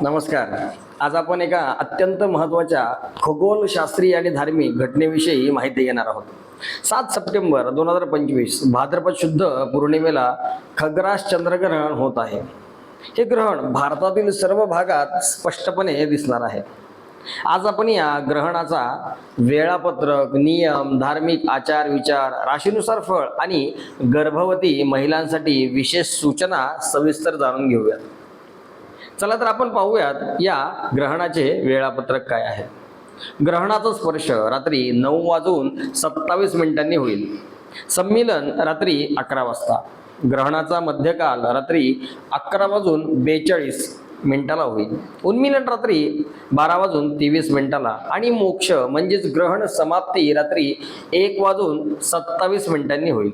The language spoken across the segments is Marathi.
नमस्कार. आज आपण एका अत्यंत महत्त्वाच्या खगोलशास्त्रीय आणि धार्मिक घटनेविषयी माहिती घेणार आहोत. सात सप्टेंबर दोन हजार पंचवीस भाद्रपद शुद्ध पौर्णिमेला खग्रास चंद्रग्रहण होत आहे. हे ग्रहण भारतातील सर्व भागात स्पष्टपणे दिसणार आहे. आज आपण या ग्रहणाचा वेळापत्रक नियम धार्मिक आचार विचार राशीनुसार फळ आणि गर्भवती महिलांसाठी विशेष सूचना सविस्तर जाणून घेऊयात. चला तर आपण पाहूयात या ग्रहणाचे वेळापत्रक काय आहे. ग्रहणाचा स्पर्श रात्री नऊ वाजून सत्तावीस मिनिटांनी होईल. संमिलन रात्री अकरा वाजता. ग्रहणाचा मध्यकाल रात्री अकरा वाजून बेचाळीस मिनिटाला होईल. उन्मिलन रात्री बारा वाजून तेवीस मिनिटाला. आणि मोक्ष म्हणजेच ग्रहण समाप्ती रात्री एक वाजून सत्तावीस मिनिटांनी होईल.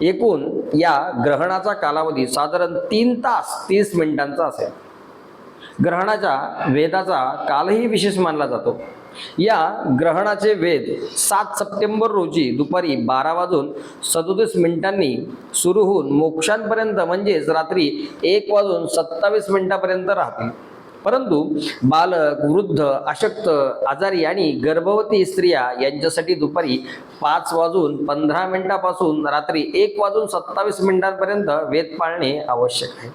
एकूण या ग्रहणाचा कालावधी साधारण तीन तास तीस मिनिटांचा असेल. ग्रहणाच्या वेदाचा कालही विशेष मानला जातो. या ग्रहणाचे वेद सात सप्टेंबर रोजी दुपारी बारा वाजून सदोतीस मिनिटांनी सुरू होऊन मोक्षांपर्यंत म्हणजेच रात्री एक वाजून सत्तावीस मिनिटापर्यंत राहतील. परंतु बालक वृद्ध अशक्त आजारी आणि गर्भवती स्त्रिया यांच्यासाठी दुपारी पाच वाजून पंधरा मिनिटापासून रात्री एक वाजून सत्तावीस मिनिटांपर्यंत वेद पाळणे आवश्यक आहे.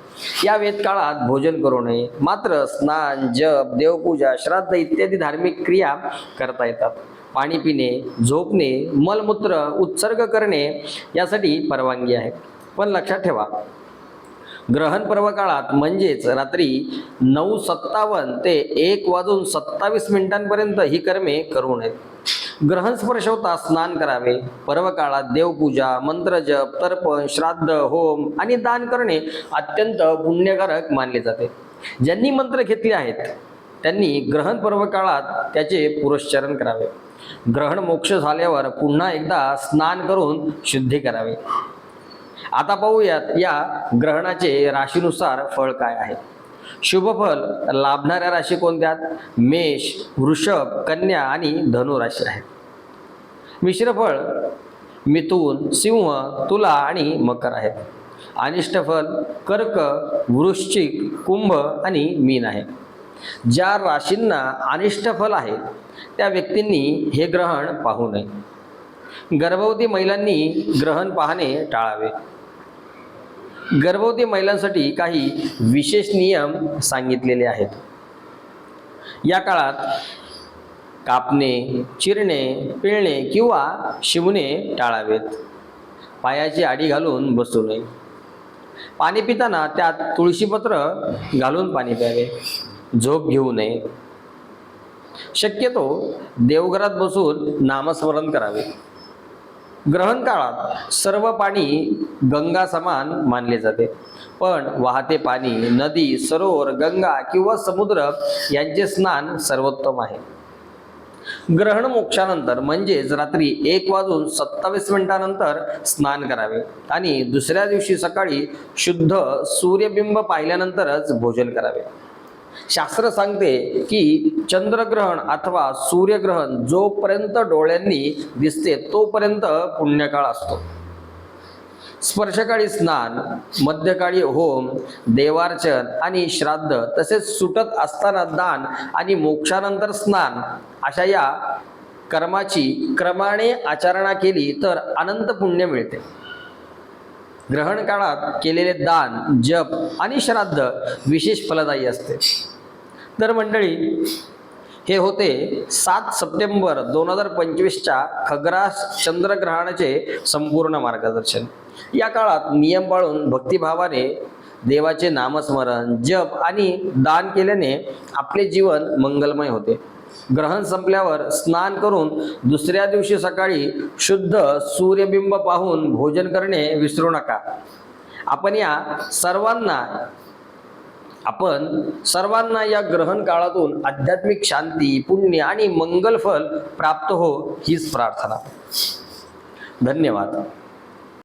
या वेद काळात भोजन करू नये. मात्र स्नान जप देवपूजा श्राद्ध इत्यादी धार्मिक क्रिया करता येतात. पाणी पिणे झोपणे मलमूत्र उत्सर्ग करणे यासाठी परवानगी आहे. पण लक्षात ठेवा ग्रहण पर्व काळात म्हणजेच रात्री नऊ सत्तावन्न ते एक वाजून सत्तावीस मिनिटांपर्यंत ही कर्मे करू नयेत ग्रहण स्पर्श होता स्नान करावे. पर्व काळात देवपूजा मंत्रजप तर्पण श्राद्ध होम आणि दान करणे अत्यंत पुण्यकारक मानले जाते. ज्यांनी मंत्र घेतले आहेत त्यांनी ग्रहण पर्व काळात त्याचे पुरस्चरण करावे. ग्रहण मोक्ष झाल्यावर पुन्हा एकदा स्नान करून शुद्धी करावे. आता पाहूयात या ग्रहणाचे राशीनुसार फळ काय आहे. शुभफल लाभणाऱ्या राशी कोणत्यात मेष वृषभ कन्या आणि धनु राशी आहेत. मिश्रफळ मिथून सिंह तुला आणि मकर आहेत. अनिष्टफल कर्क वृश्चिक कुंभ आणि मीन आहे. ज्या राशींना अनिष्टफल आहे त्या व्यक्तींनी हे ग्रहण पाहू नये. गर्भवती महिलांनी ग्रहण पाहणे टाळावे. गर्भवती महिलांसाठी काही विशेष नियम सांगितलेले आहेत. या काळात कापणे चिरणे पिळणे किंवा शिवणे टाळावेत. पायाची आडी घालून बसू नये. पाणी पिताना त्यात तुळशीपत्र घालून पाणी प्यावे. झोप घेऊ नये. शक्यतो देवघरात बसून नामस्मरण करावे. ग्रहण काळात सर्व पाणी गंगा समान मानले जाते. पण वाहते पाणी नदी सरोवर गंगा किंवा समुद्र यांचे स्नान सर्वोत्तम आहे. ग्रहण मोक्षानंतर म्हणजेच रात्री एक वाजून सत्तावीस मिनिटानंतर स्नान करावे आणि दुसऱ्या दिवशी सकाळी शुद्ध सूर्यबिंब पाहिल्यानंतरच भोजन करावे. शास्त्र सांगते की चंद्रग्रहण अथवा सूर्यग्रहण जोपर्यंत डोळ्यांनी दिसते तोपर्यंत पुण्यकाळ असतो. स्पर्शकाळी स्नान मध्यकाळी होम देवार्चन आणि श्राद्ध तसेच सुटत असताना दान आणि मोक्षानंतर स्नान अशा या कर्माची क्रमाने आचरणा केली तर अनंत पुण्य मिळते. ग्रहण काळात केलेले दान जप आणि श्राद्ध विशेष फलदायी असते. तर मंडळी हे होते सात सप्टेंबर दोन हजार पंचवीसच्या खग्रास चंद्रग्रहणाचे संपूर्ण मार्गदर्शन. या काळात नियम पाळून भक्तिभावाने देवाचे नामस्मरण जप आणि दान केल्याने आपले जीवन मंगलमय होते. ग्रहण संपल्यावर स्नान करून दुसऱ्या दिवशी सकाळी शुद्ध सूर्यबिंब पाहून भोजन करणे विसरू नका. आपण या सर्वांना आपण सर्वांना या ग्रहण काळातून आध्यात्मिक शांती पुण्य आणि मंगलफल प्राप्त हो हीच प्रार्थना. धन्यवाद.